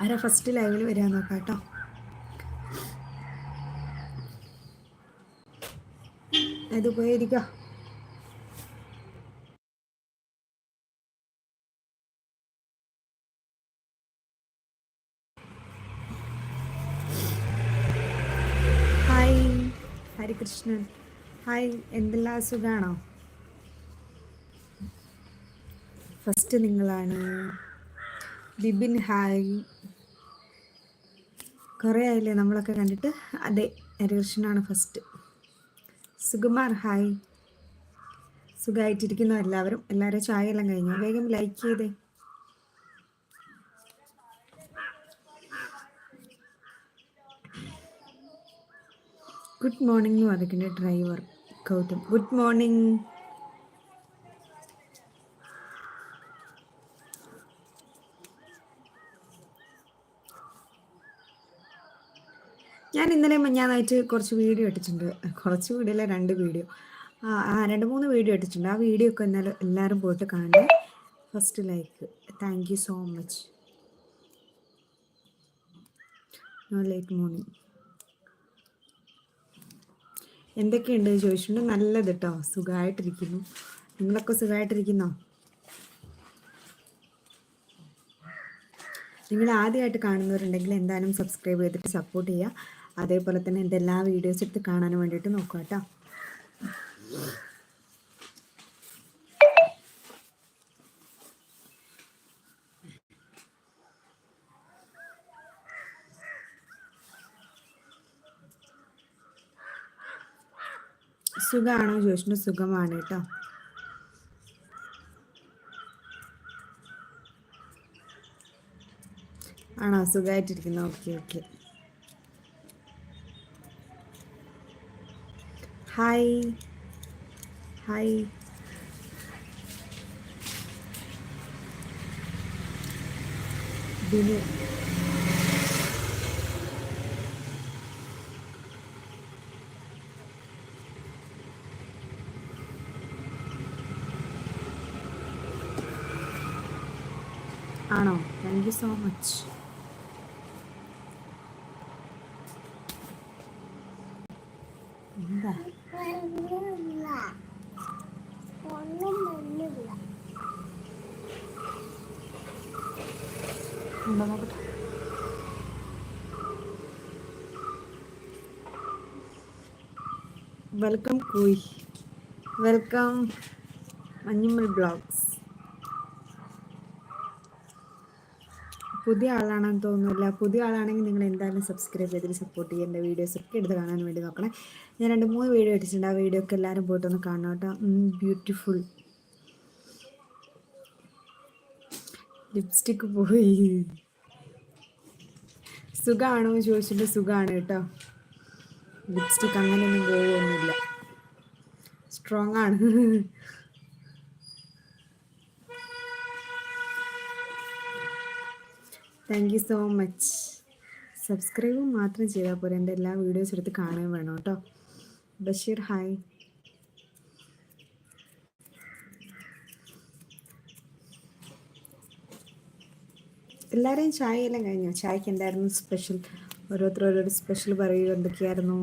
ആരാ ഫസ്റ്റ് ലൈവിൽ വരാൻ നോക്കാം കേട്ടോ. ഇത് പോയിരിക്കോ ഹായ് ഹരികൃഷ്ണൻ ഹായ് എന്തെല്ലാം സുഖമാണോ ഫസ്റ്റ് നിങ്ങളാണ്. ബിബിൻ ഹായ്. കുറേ ആയില്ലേ നമ്മളൊക്കെ കണ്ടിട്ട്? അതെ ഹരികൃഷ്ണനാണ് ഫസ്റ്റ് സുകുമാർ ഹായ്. സുഖമായിട്ടിരിക്കുന്നു എല്ലാവരും. എല്ലാവരും ചായ എല്ലാം കഴിഞ്ഞു? വേഗം ലൈക്ക് ചെയ്തേ. ഗുഡ് മോർണിംഗ് എന്ന് ഡ്രൈവർ ഗൗതം. Good morning. ഞാൻ ഇന്നലെ മഞ്ഞാന്നായിട്ട് കുറച്ച് വീഡിയോ ഇട്ടിട്ടുണ്ട്. കുറച്ച് വീഡിയോ അല്ല രണ്ട് വീഡിയോ. ആ രണ്ട് മൂന്ന് വീഡിയോ ഇട്ടിട്ടുണ്ട്. ആ വീഡിയോ ഒക്കെ എന്നാലും എല്ലാവരും പോയിട്ട് കാണുക first like thank you so much no late morning എന്തൊക്കെയുണ്ട് ചോദിച്ചിട്ടുണ്ട്. നല്ലത് കേട്ടോ സുഖമായിട്ടിരിക്കുന്നു നിങ്ങളൊക്കെ സുഖമായിട്ടിരിക്കുന്നോ നിങ്ങൾ ആദ്യമായിട്ട് കാണുന്നവരുണ്ടെങ്കിൽ എന്തായാലും സബ്സ്ക്രൈബ് ചെയ്തിട്ട് സപ്പോർട്ട് ചെയ്യുക. അതേപോലെ തന്നെ എന്റെ എല്ലാ വീഡിയോസ് എടുത്ത് കാണാൻ വേണ്ടിയിട്ട് നോക്കുക കേട്ടോ. സുഖമാണോ ജോഷിന് സുഖമാണ് കേട്ടോ. ആണോ? സുഖമായിട്ടിരിക്കുന്നു okay okay. Hi. Hi. Binu ആണോ താങ്ക് so much. എന്താ? ഉണ്ടോ നോക്കട്ടെ വെൽക്കം കൂയി വെൽക്കം അനിമൽ ബ്ലോഗ്സ് പുതിയ ആളാണെന്ന് തോന്നുന്നില്ല. പുതിയ ആളാണെങ്കിൽ നിങ്ങൾ എന്തായാലും സബ്സ്ക്രൈബ് ചെയ്തിട്ട് സപ്പോർട്ട് ചെയ്യുക എന്റെ വീഡിയോസ് ഒക്കെ എടുത്ത് കാണാൻ വേണ്ടി നോക്കണേ. ഞാൻ രണ്ട് മൂന്ന് വീഡിയോ ഇട്ടിട്ടുണ്ട് ആ വീഡിയോ ഒക്കെ എല്ലാവരും പോയിട്ടൊന്ന് കാണണം കേട്ടോ. ബ്യൂട്ടിഫുൾ ലിപ്സ്റ്റിക്ക് പോയി. സുഖമാണോ എന്ന് ചോദിച്ചിട്ട് സുഖമാണ് കേട്ടോ. ലിപ്സ്റ്റിക്ക് അങ്ങനെയൊന്നും പോവുമൊന്നുമില്ല സ്ട്രോങ് ആണ്. Thank you so much subscribe മാത്രം ചെയ്താൽ പോരെ. എന്റെ എല്ലാ വീഡിയോസ് എടുത്ത് കാണാൻ വേണം കേട്ടോ. ബഷീർ ഹായ് എല്ലാവരെയും ചായ എല്ലാം കഴിഞ്ഞോ? ചായക്ക് എന്തായിരുന്നു സ്പെഷ്യൽ ഓരോരുത്തർ ഓരോരോ സ്പെഷ്യൽ പറയുക എന്തൊക്കെയായിരുന്നു?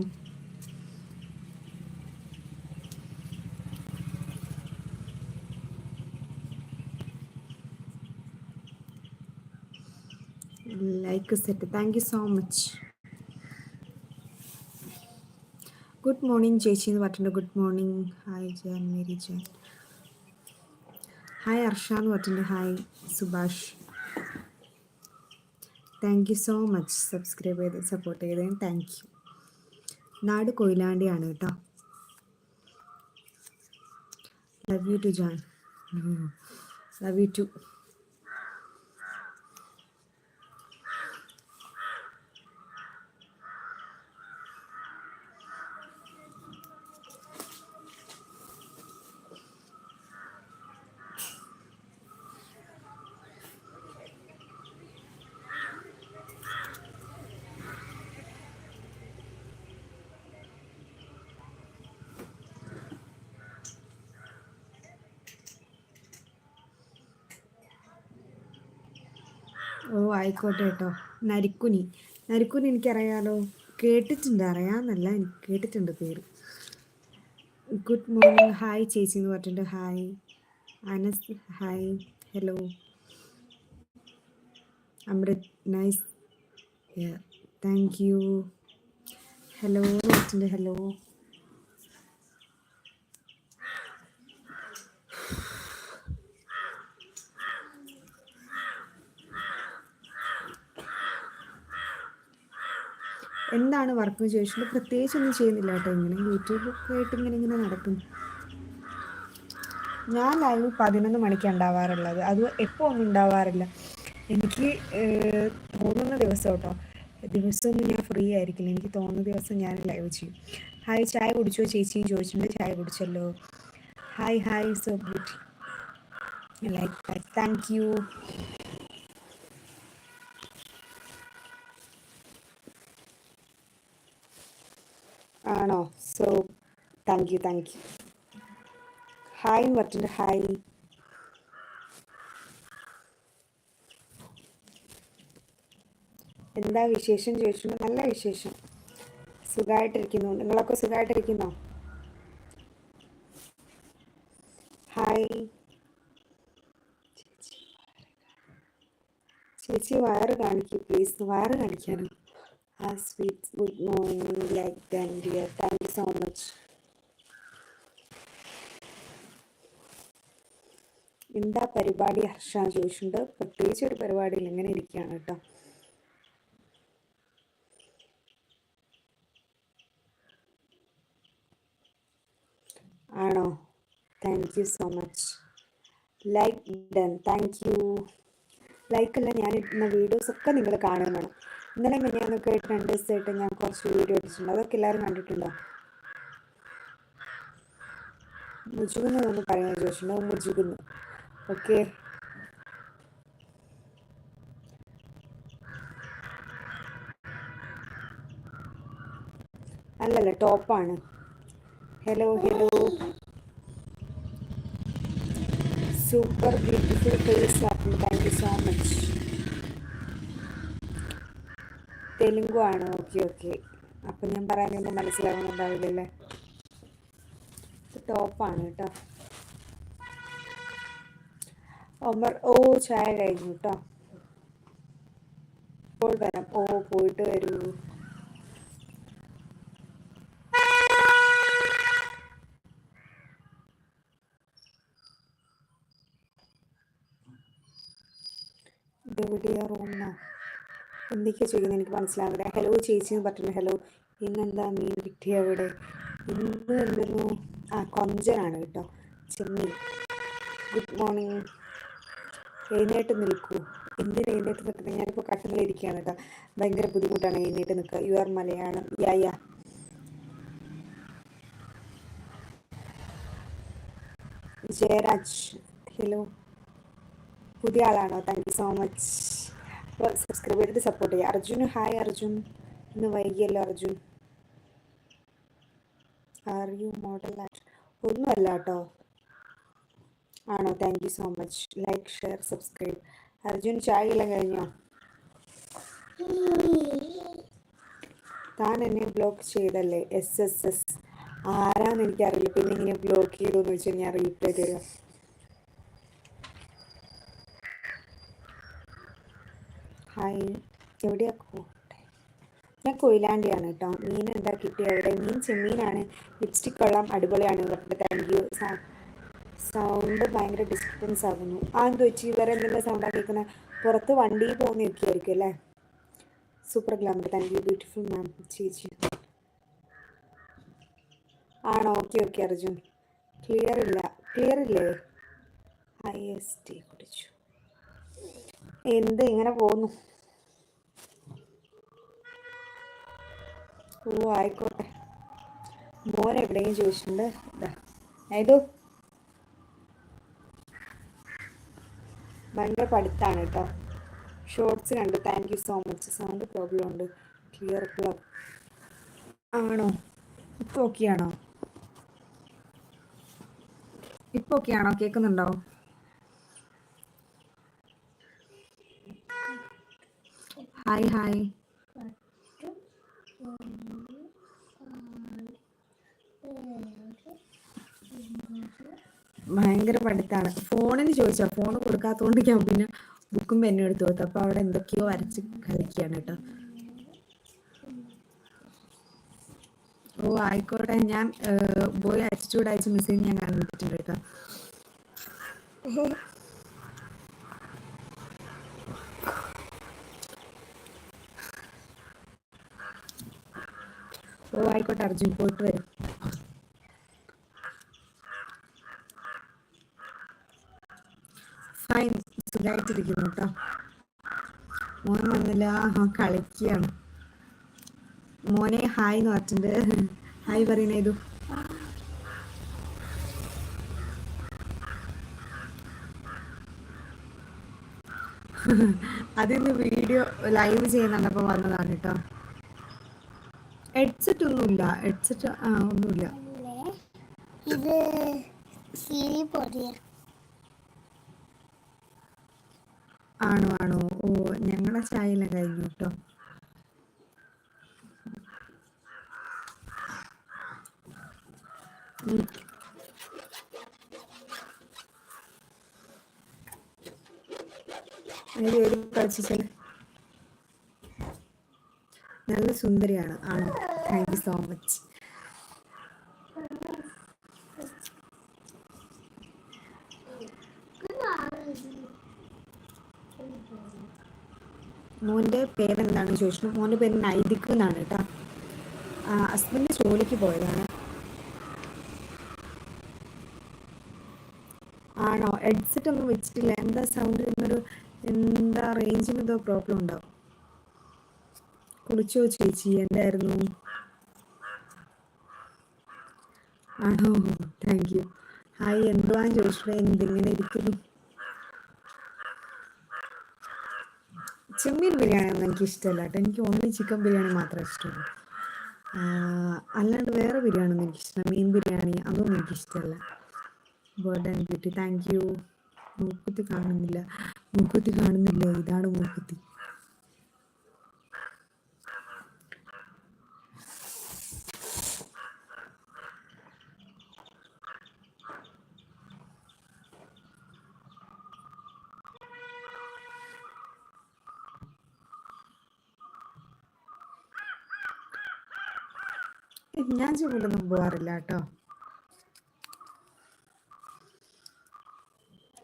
Like set thank you so much good morning ചേച്ചി എന്ന് പറഞ്ഞിട്ടുണ്ട് good morning hi Jaan Meri Jaan hi Arsha എന്ന് പറഞ്ഞിട്ടുണ്ട് hi Subhash thank you so much subscribe ചെയ്ത് സപ്പോർട്ട് ചെയ്തതിന് താങ്ക് യു നാട് കൊയിലാണ്ടിയാണ് കേട്ടോ. Love you too Jaan love you too ഓ ആയിക്കോട്ടെ കേട്ടോ. നരിക്കുനി. നരിക്കുനി എനിക്കറിയാലോ. കേട്ടിട്ടുണ്ട്. അറിയാമെന്നല്ല എനിക്ക് കേട്ടിട്ടുണ്ട് പേര്. ഗുഡ് മോർണിംഗ് ഹായ് ചേച്ചി എന്ന് പറഞ്ഞിട്ടുണ്ട്. Hi Anas hi hello Amrit nice thank you hello hello എന്താണ് വർക്ക് ചോദിച്ചിട്ട് പ്രത്യേകിച്ച് ഒന്നും ചെയ്യുന്നില്ല കേട്ടോ. ഇങ്ങനെ യൂട്യൂബൊക്കെ ആയിട്ട് ഇങ്ങനെ ഇങ്ങനെ നടക്കും. ഞാൻ ലൈവ് പതിനൊന്ന് മണിക്ക് ഉണ്ടാവാറുള്ളത്. അത് എപ്പോൾ ഒന്നും ഉണ്ടാവാറില്ല. എനിക്ക് തോന്നുന്ന ദിവസം കേട്ടോ. ദിവസമൊന്നും ഞാൻ ഫ്രീ ആയിരിക്കില്ല. എനിക്ക് തോന്നുന്ന ദിവസം ഞാൻ ലൈവ് ചെയ്യും. ഹായ് ചായ കുടിച്ചോ ചേച്ചിയും ചോദിച്ചിട്ടുണ്ട്. ചായ കുടിച്ചല്ലോ. Hi hi so beauty like thank you ആണോ so thank you thank you hi എന്ന് ഹായ് എന്താ വിശേഷം? ചോദിച്ചു നല്ല വിശേഷം. സുഖമായിട്ടിരിക്കുന്നു നിങ്ങളൊക്കെ സുഖമായിട്ടിരിക്കുന്നോ ഹായ് ചേച്ചി വയറ് കാണിക്കൂ പ്ലീസ് വയറ് കാണിക്കാനോ. ആ sweet good morning like done dear thank you so much എന്താ പരിപാടി ഹർഷ ചോദിച്ചിട്ടുണ്ട്. പ്രത്യേകിച്ച് ഒരു പരിപാടിയിൽ ഇങ്ങനെ ഇരിക്കുകയാണ് കേട്ടോ. ആണോ? Thank you so much like done thank you ലൈക്കല്ല ഞാൻ ഇടുന്ന വീഡിയോസ് ഒക്കെ നിങ്ങൾ കാണുകയും വേണം ഇന്നലെ മിനിയാന്നൊക്കെ ആയിട്ട് രണ്ട് ദിവസമായിട്ട് ഞാൻ കുറച്ച് വീഡിയോ ഇട്ടിട്ടുണ്ട് അതൊക്കെ എല്ലാവരും കണ്ടിട്ടുണ്ടോ? മുജുകുന്നു എന്ന് പറയുന്ന ചോദിച്ചിട്ടുണ്ടോ മുജുകുന്നു. ഓക്കെ. അല്ലല്ല ടോപ്പാണ്. Hello hello. Super beautiful face thank you so much Telugu ആണ് ഓക്കെ ഓക്കെ. അപ്പം ഞാൻ പറയാനൊന്നും മനസ്സിലാവുന്നുണ്ടാവില്ലല്ലേ? ടോപ്പാണ് കേട്ടോ. ഒമർ ഓ ചായ കഴിഞ്ഞു കേട്ടോ ഇപ്പോൾ വരാം. ഓ പോയിട്ട് വരൂ ഇതെവിടെയാ റൂമെന്നോ എന്തൊക്കെയാണ് ചെയ്യുന്നത് എനിക്ക് മനസ്സിലാവില്ല ഹലോ ചേച്ചി എന്ന് പറഞ്ഞു ഹലോ ഇന്നെന്താ മീൻ കിട്ടിയ അവിടെ? ഇന്ന് എന്തെന്നു ആ കൊഞ്ചനാണ് കേട്ടോ. ചെമ്മീൻ. ഗുഡ് മോർണിംഗ് എഴുന്നേറ്റ് നിൽക്കൂ. എന്തിനാ എഴുന്നേറ്റ് നിൽക്കുന്നത്? ഞാനിപ്പോൾ കട്ടനിലിരിക്കുകയാണ് കേട്ടോ. ഭയങ്കര ബുദ്ധിമുട്ടാണ് എഴുന്നേറ്റ് നിൽക്കുക. You are Malayalam ya ya Jayaraj. Hello പുതിയ ആളാണോ? താങ്ക് യു സോ മച്ച് അപ്പോൾ സബ്സ്ക്രൈബ് ചെയ്തിട്ട് സപ്പോർട്ട് ചെയ്യുക അർജുൻ ഹായ് അർജുൻ. ഇന്ന് വൈകിയല്ലോ അർജുൻ. ആർ യു മോഡൽ ഒന്നുമല്ല കേട്ടോ. ആണോ? Thank you so much like share subscribe Arjun ചായ എല്ലാം കഴിഞ്ഞോ? താൻ എന്നെ ബ്ലോക്ക് ചെയ്തല്ലേ? എസ് എസ് എസ് ആരാന്ന് എനിക്കറിയില്ല. പിന്നെ ഇങ്ങനെ ബ്ലോക്ക് ചെയ്തു എന്ന് വെച്ചാൽ ഞാൻ റീപ്ലൈ തരാം. ഹായ്. എവിടെയാ കോട്ടെ ഞാൻ കൊയിലാണ്ടിയാണ് കേട്ടോ മീൻ എന്താ കിട്ടിയ അവിടെ? മീൻ ചെമ്മീനാണ്. ലിപ്സ്റ്റിക് കൊള്ളാം അടിപൊളിയാണ്. കേട്ടോ താങ്ക് യു സൗണ്ട് ഭയങ്കര ഡിസ്റ്റർബൻസ് ആകുന്നു ആ എന്ത് വെച്ച് വേറെ എന്തെങ്കിലും സൗണ്ടാണ് കേൾക്കുന്നത് പുറത്ത് വണ്ടി പോകുന്ന ആയിരിക്കും അല്ലേ? Super glamour thank you beautiful ma'am ചേച്ചി. ആണോ? Okay okay Arjun. ക്ലിയർ ഇല്ല. ക്ലിയർ ഇല്ലേ? ഐ എസ് ടി കുടിച്ചു. എന്ത് ഇങ്ങനെ പോകുന്നു? ഓ ആയിക്കോട്ടെ. മോൻ എവിടെയും ചോദിച്ചിട്ടുണ്ട്? ഇതാ ഭയങ്കര പഠിത്താണ് കേട്ടോ. ഷോർട്സ് കണ്ട് thank you so much sound problem ഉണ്ട്. ക്ലിയർ ക്ലബ് ആണോ? ഇപ്പൊ ഓക്കെ ആണോ? ഇപ്പോൾ ഓക്കെ ആണോ? കേൾക്കുന്നുണ്ടോ ഹായ് ഹായ് ഭയങ്കര പഠിത്താണ്. ഫോണിന് ചോദിച്ചാ ഫോൺ കൊടുക്കാത്തതുകൊണ്ട് ഞാൻ പിന്നെ ബുക്കും പെന്നും എടുത്തു കൊടുത്തു. അപ്പൊ അവിടെ എന്തൊക്കെയോ വരച്ച് കളിക്കുകയാണ് കേട്ടോ. ഓ ആയിക്കോട്ടെ. ഞാൻ ബോയ് ആറ്റിറ്റ്യൂഡ് അയച്ച മെസ്സേജ് ഞാൻ കണ്ടിട്ടുണ്ട് കേട്ടോ. ഓ ആയിക്കോട്ടെ അർജുൻ പോയിട്ട് വരും. ഫൈൻ സുഖമായിട്ടിരിക്കുന്നു കേട്ടോ മോൻ വന്നില്ല കളിക്കുകയാണ് മോനെ ഹായ് എന്ന് പറഞ്ഞിട്ടുണ്ട്. ഹായ് പറയുന്ന ഇതു വീഡിയോ ലൈവ് ചെയ്യുന്നുണ്ടപ്പോൾ വന്നതാണ് കേട്ടോ ഹെഡ്സെറ്റ് ഒന്നുമില്ല ഹെഡ്സെറ്റ് ആ ഒന്നുമില്ല. ഇത് സിരി പൊടിയ ആണോ ആണോ? ഓ ഞങ്ങളെ ചായയെല്ലാം കഴിഞ്ഞു കേട്ടോ ഒരു അതിൽ കളിച്ചു കളിച്ചാൽ നല്ല സുന്ദരിയാണ്. ആണോ. താങ്ക് യു സോ മച്ച് മോന്റെ പേരെന്താണെന്ന് ചോദിച്ചു മോന്റെ പേര് നൈതിക് എന്നാണ് കേട്ടോ. ഹസ്ബൻഡ് ജോലിക്ക് പോയതാണ്. ആണോ? ഹെഡ്സെറ്റ് ഒന്നും വെച്ചിട്ടില്ല. എന്താ സൗണ്ട് എന്നൊരു എന്താ റേഞ്ചിന് എന്തോ പ്രോബ്ലം ഉണ്ടാവും കുളിച്ചോ ചേച്ചി? എന്തായിരുന്നു? ആണോ? താങ്ക് യു ഹായ് എന്തുവാൻ ചോദിച്ചു എന്തിങ്ങനെ ഇരിക്കുന്നു? ചെമ്മീൻ ബിരിയാണി ഒന്നും എനിക്ക് ഇഷ്ടമല്ല കേട്ടോ. എനിക്ക് ഓൺലി ചിക്കൻ ബിരിയാണി മാത്രമേ ഇഷ്ടമുള്ളൂ. അല്ലാണ്ട് വേറെ ബിരിയാണി ഒന്നും എനിക്ക് ഇഷ്ടമല്ല. മീൻ ബിരിയാണി അതൊന്നും എനിക്ക് ഇഷ്ടമല്ല. Bird and beauty thank you മൂക്കുത്തി കാണുന്നില്ല. മൂക്കുത്തി കാണുന്നില്ല? ഇതാണ് മൂക്കുത്തി. ഞാൻ ചൂടൊന്നും പോവാറില്ല കേട്ടോ.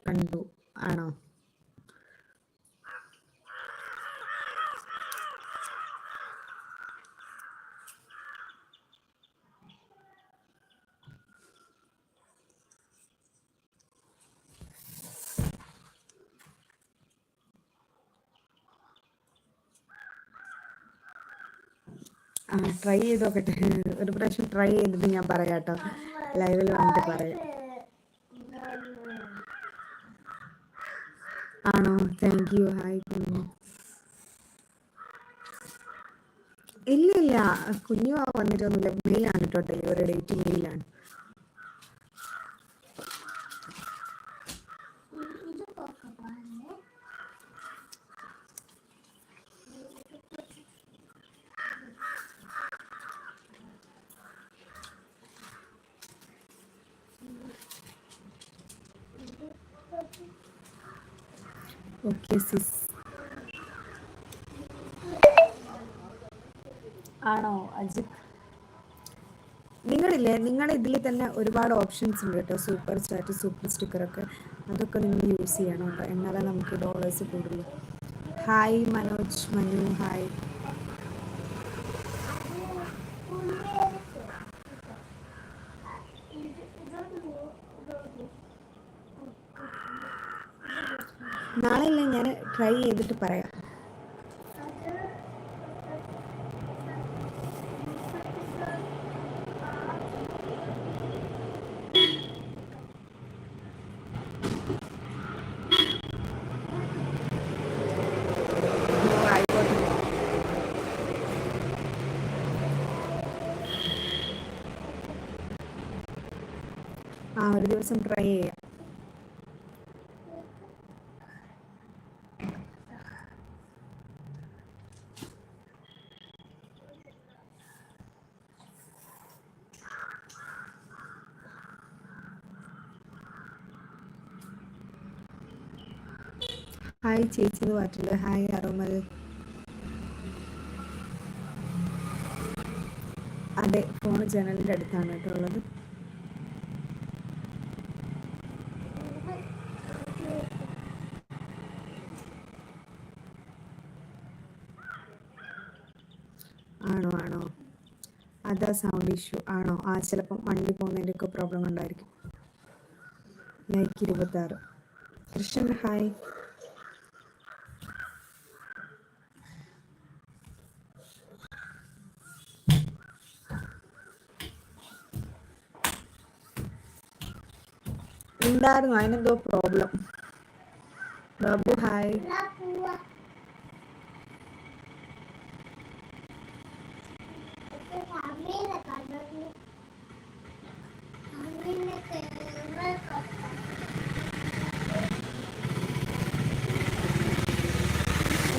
കണ്ടു ആണോ ആ ട്രൈ ചെയ്ത് നോക്കട്ടെ ഒരു പ്രാവശ്യം ട്രൈ ചെയ്തിട്ട് ഞാൻ പറയാം കേട്ടോ ലൈവിൽ വന്നിട്ട് പറയാം. ആണോ? താങ്ക് യു ഹായ് കുഞ്ഞു. ഇല്ല ഇല്ല കുഞ്ഞു വന്നിട്ടൊന്നുമില്ല. മെയിലാണ് കേട്ടോ ഡെലിവറി ഡേറ്റ് മെയിലാണ് ഓക്കെ സിസ് ആണോ അജിത്? നിങ്ങളില്ലേ നിങ്ങളുടെ ഇതിൽ തന്നെ ഒരുപാട് ഓപ്ഷൻസ് ഉണ്ട് കേട്ടോ. സൂപ്പർ ചാറ്റ് സൂപ്പർ സ്റ്റിക്കറൊക്കെ അതൊക്കെ നിങ്ങൾ യൂസ് ചെയ്യണം കേട്ടോ. എന്നാലേ നമുക്ക് ഡോളേഴ്സ് കൂടുള്ളൂ. ഹായ് മനോജ് മനു ഹായ് നാളെ അല്ലേ ഞാൻ ട്രൈ ചെയ്തിട്ട് പറയാം. ആ ഒരു ദിവസം ട്രൈ ചെയ്യാം. ഹായ് ചേച്ചി. എന്ന് ഹായ് അറുമൽ അതെ ഫോൺ ജനലിന്റെ അടുത്താണ് കേട്ടോ ഉള്ളത്. ആണോ ആണോ? അതാ സൗണ്ട് ഇഷ്യൂ ആണോ? ആ ചിലപ്പം വണ്ടി പോകുന്നതിന്റെ ഒക്കെ പ്രോബ്ലം ഉണ്ടായിരിക്കും ലൈക്ക് ഇരുപത്താറ്. കൃഷ്ണൻ ഹായ് ഉണ്ടായിരുന്നു അതിനെന്തോ പ്രോബ്ലം ബാബു ഹായ്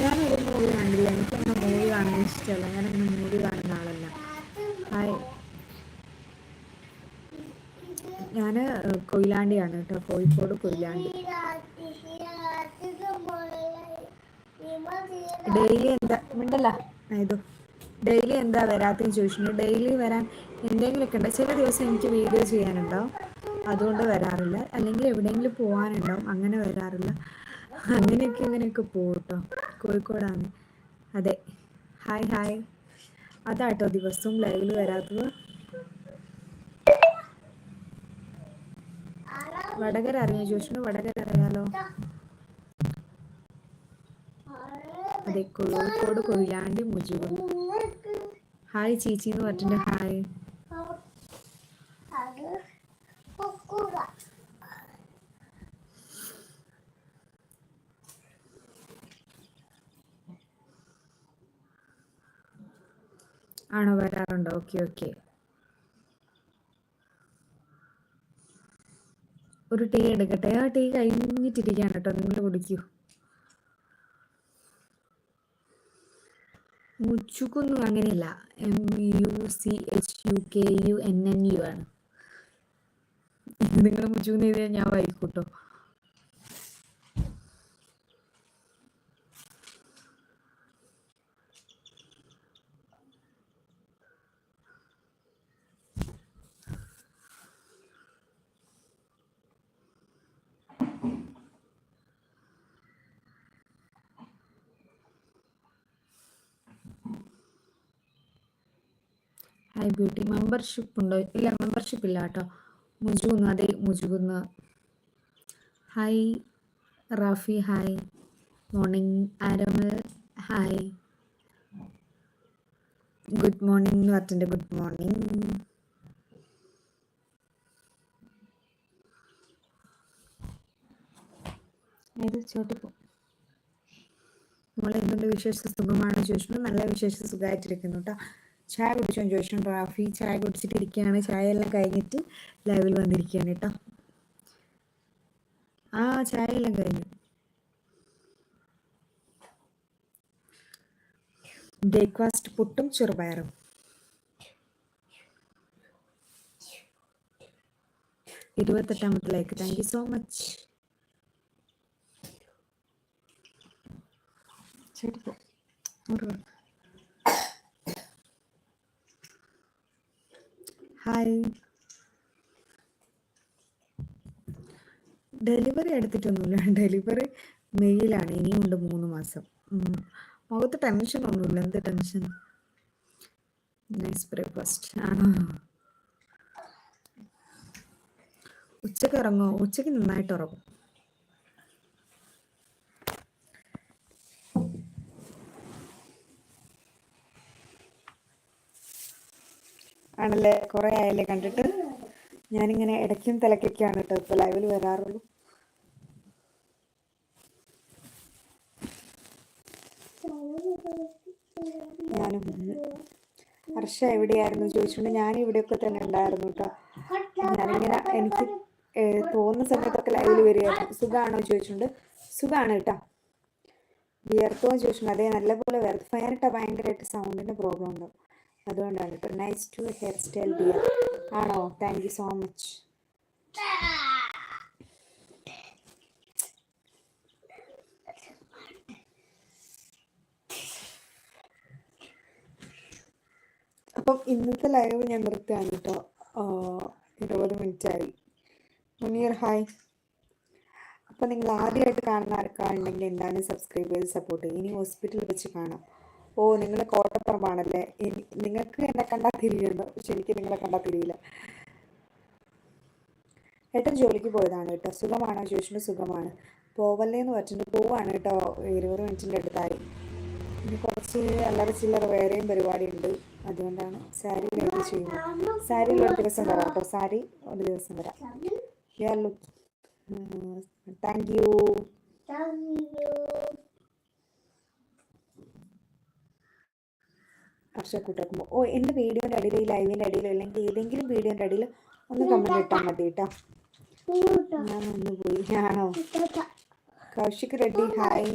ഞാനൊരു മൂവി കണ്ടില്ല. എനിക്കങ്ങനെ മൂവി കാണാൻ ഇഷ്ടമല്ല. ഞാനങ്ങനെ മൂവി കാണുന്ന ആളല്ല. ഹായ് ഞാൻ കൊയിലാണ്ടിയാണ് കേട്ടോ. കോഴിക്കോട് കൊയിലാണ്ടി. ഡെയിലി എന്താ മിണ്ടല്ല ഇതോ ഡെയിലി എന്താ വരാത്തെന്ന് ചോദിച്ചിട്ടുണ്ട്. ഡെയിലി വരാൻ എന്തെങ്കിലുമൊക്കെ ഉണ്ട്? ചില ദിവസം എനിക്ക് വീഡിയോ ചെയ്യാനുണ്ടോ? അതുകൊണ്ട് വരാറില്ല. അല്ലെങ്കിൽ എവിടെയെങ്കിലും പോകാനുണ്ടാവും അങ്ങനെ വരാറില്ല. അങ്ങനെയൊക്കെ ഇങ്ങനെയൊക്കെ പോകും കേട്ടോ. കോഴിക്കോടാണ്. അതെ. Hi hi. അതാട്ടോ ദിവസവും ലൈവിൽ വരാത്തത്. വടകര അറിയാം ജോഷിന് വടകര അറിയാലോ അതെ കോഴിക്കോട് കൊയിലാണ്ടി മുജുകുന്ന് ഹായ് ചേച്ചി എന്ന് പറഞ്ഞിട്ടുണ്ട്. ഹായ് ആണോ വരാറുണ്ടോ? ഓക്കെ ഓക്കെ ഒരു ടീ എടുക്കട്ടെ? ആ ടീ കഴിഞ്ഞിട്ടിരിക്കുകയാണ് കേട്ടോ. നിങ്ങൾ കുടിക്കൂ. മുച്ചുക്കൊന്നും അങ്ങനെയല്ല. M U C H U K U N N U ആണ്. നിങ്ങൾ മുച്ചുക്കുന്ന എഴുതിയാൽ ഞാൻ വായിക്കൂട്ടോ ഹായ് ബ്യൂട്ടി മെമ്പർഷിപ്പ് ഉണ്ടോ. ഇല്ല മെമ്പർഷിപ്പ് ഇല്ല കേട്ടോ. മുജുകുന്ന് അതെ മുജുകുന്ന് hi Rafi hi morning Aramal hi good morning എന്ന് പറഞ്ഞിട്ടുണ്ട്. ഗുഡ് മോർണിംഗ് ഏത് ചോട്ടിപ്പോ നമ്മൾ എന്തുണ്ട് വിശേഷ സുഖമാണെന്ന് ചോദിച്ചിട്ടുണ്ട്. നല്ല വിശേഷ സുഖമായിട്ടിരിക്കുന്നു കേട്ടോ. ചായ കുടിച്ചോ ചോദിച്ചിട്ടുണ്ട് റാഫി ചായ കുടിച്ചിട്ട് ഇരിക്കുകയാണ് ചായ എല്ലാം കഴിഞ്ഞിട്ട് ലൈവിൽ വന്നിരിക്കുകയാണ് കേട്ടോ ആ ചായ എല്ലാം കഴിഞ്ഞു. ബ്രേക്ക്ഫാസ്റ്റ് പുട്ടും ചെറുപയറും. ഇരുപത്തെട്ടാമത്തെ like thank you so much ശരി ഹായ്. ഡെലിവറി എടുത്തിട്ടൊന്നുമില്ല. ഡെലിവറി മെയിലാണ്. ഇനിയുണ്ട് മൂന്ന് മാസം. മുഖത്ത് ടെൻഷൻ ഒന്നുമില്ല. എന്ത് ടെൻഷൻ? Nice breakfast. ആണോ? ഉച്ചയ്ക്ക് ഇറങ്ങോ ഉച്ചയ്ക്ക് നന്നായിട്ട് ഉറങ്ങും. ആണല്ലേ? കുറേ ആയല്ലേ കണ്ടിട്ട്? ഞാനിങ്ങനെ ഇടയ്ക്കും തിലക്കൊക്കെയാണ് കേട്ടോ ഇപ്പോൾ ലൈവിൽ വരാറുള്ളൂ. ഞാനും ഹർഷ എവിടെയായിരുന്നു ചോദിച്ചുകൊണ്ട് ഞാൻ ഇവിടെയൊക്കെ തന്നെ ഉണ്ടായിരുന്നു കേട്ടോ ഞാനിങ്ങനെ എനിക്ക് തോന്നുന്ന സമയത്തൊക്കെ ലൈവിൽ വരികയായിരുന്നു. സുഖമാണോ ചോദിച്ചുകൊണ്ട് സുഖമാണ് കേട്ടോ വിയർത്തോ ചോദിച്ചിട്ടുണ്ട് അതേ നല്ലപോലെ വിയർത്ത്. ഫാനിട്ട ഭയങ്കരമായിട്ട് സൗണ്ടിന്റെ പ്രോബ്ലം ഉണ്ടാവും. അതുകൊണ്ടാണ് കേട്ടോ nice to hair style dear ആണോ? താങ്ക് യു സോ മച്ച് അപ്പം ഇന്നത്തെ ലൈവ് ഞാൻ നിർത്തുകയാണ് കേട്ടോ ഇരുപത് മിനിറ്റ് ആയി മുനീർ ഹായ് അപ്പം നിങ്ങൾ ആദ്യമായിട്ട് കാണുന്ന ആർക്കാണെങ്കിൽ എന്താണ് സബ്സ്ക്രൈബ് ചെയ്ത് സപ്പോർട്ട് ചെയ്യും ഇനി ഹോസ്പിറ്റലിൽ വെച്ച് കാണാം. ഓ നിങ്ങൾ കോട്ടപ്പുറമാണല്ലേ? നിങ്ങൾക്ക് എന്നെ കണ്ടാൽ തിരിയുന്നു പക്ഷെ എനിക്ക് നിങ്ങളെ കണ്ടാൽ തിരിയില്ല. ഏട്ടൻ ജോലിക്ക് പോയതാണ് കേട്ടോ. സുഖമാണോ? ചോദിച്ചിട്ട് സുഖമാണ്. പോവല്ലേ എന്ന് പറഞ്ഞിട്ട് പോവാണ് കേട്ടോ. ഇരുപത് മിനിറ്റിന്റെ അടുത്തായി. ഇനി കുറച്ച് അല്ലറ ചില്ലറ വേറെയും പരിപാടി ഉണ്ട് അതുകൊണ്ടാണ് സാരി ലൈവ് ചെയ്യുന്നത്. സാരിയിൽ ഒരു ദിവസം വരാം കേട്ടോ. സാരി ഒരു ദിവസം വരാം ya look thank you You. ഓ എന്റെ വീഡിയോന്റെ അടിയിൽ ഈ ലൈവിന്റെ അടിയിലോ അല്ലെങ്കിൽ ഏതെങ്കിലും വീഡിയോന്റെ അടിയിൽ ഒന്ന് കമന്റ് ഇട്ടാൽ മതി കേട്ടോ ഞാൻ ഒന്ന് പോയി. ആണോ കൗശിക് റെഡ്ഡി ഹായ്.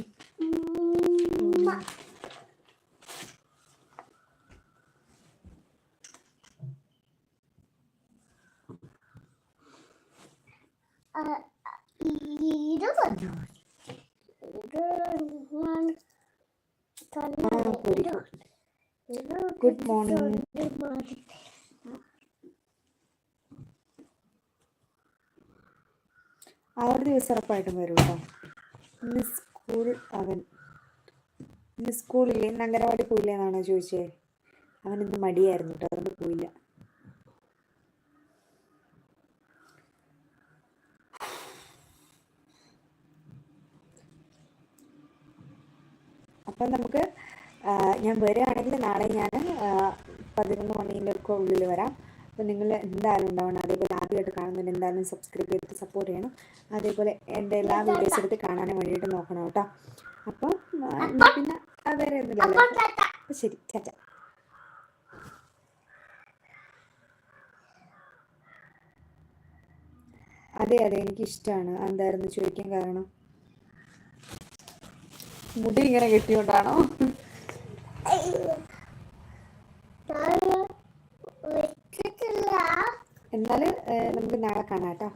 ഇത് ഞാൻ ഗുഡ് മോർണിംഗ് ആ ഒരു ദിവസം ഉറപ്പായിട്ടും വരും കേട്ടോ ഇന്ന് സ്കൂൾ അവൻ ഇന്ന് സ്കൂളില്ലേ ഇന്ന് അംഗനവാടി പോയില്ലേ എന്നാണോ ചോദിച്ചേ? അവൻ ഇന്ന് മടിയായിരുന്നു കേട്ടോ അതുകൊണ്ട് പോയില്ല. അപ്പം നമുക്ക് ഞാൻ വരികയാണെങ്കിൽ നാളെ ഞാൻ പതിനൊന്ന് മണീന്റെ ഒക്കെ ഉള്ളിൽ വരാം. അപ്പോൾ നിങ്ങൾ എന്തായാലും ഉണ്ടാവണം. അതേപോലെ ആദ്യമായിട്ട് കാണുന്നതിന് എന്തായാലും സബ്സ്ക്രൈബ് ചെയ്തിട്ട് സപ്പോർട്ട് ചെയ്യണം. അതേപോലെ എന്റെ എല്ലാ വീഡിയോസ് എടുത്ത് കാണാനും വേണ്ടിയിട്ട് നോക്കണം കേട്ടോ. അപ്പോൾ പിന്നെ വേറെ ഒന്നുമില്ലല്ലോ ശരി ചാറ്റ അതെ അതെ എനിക്കിഷ്ടമാണ്. എന്തായിരുന്നു ചോദിക്കാൻ കാരണം? മുടി ഇങ്ങനെ കെട്ടിയോണ്ടാണോ? എന്നാൽ നമുക്ക് നാളെ കാണാം കേട്ടോ.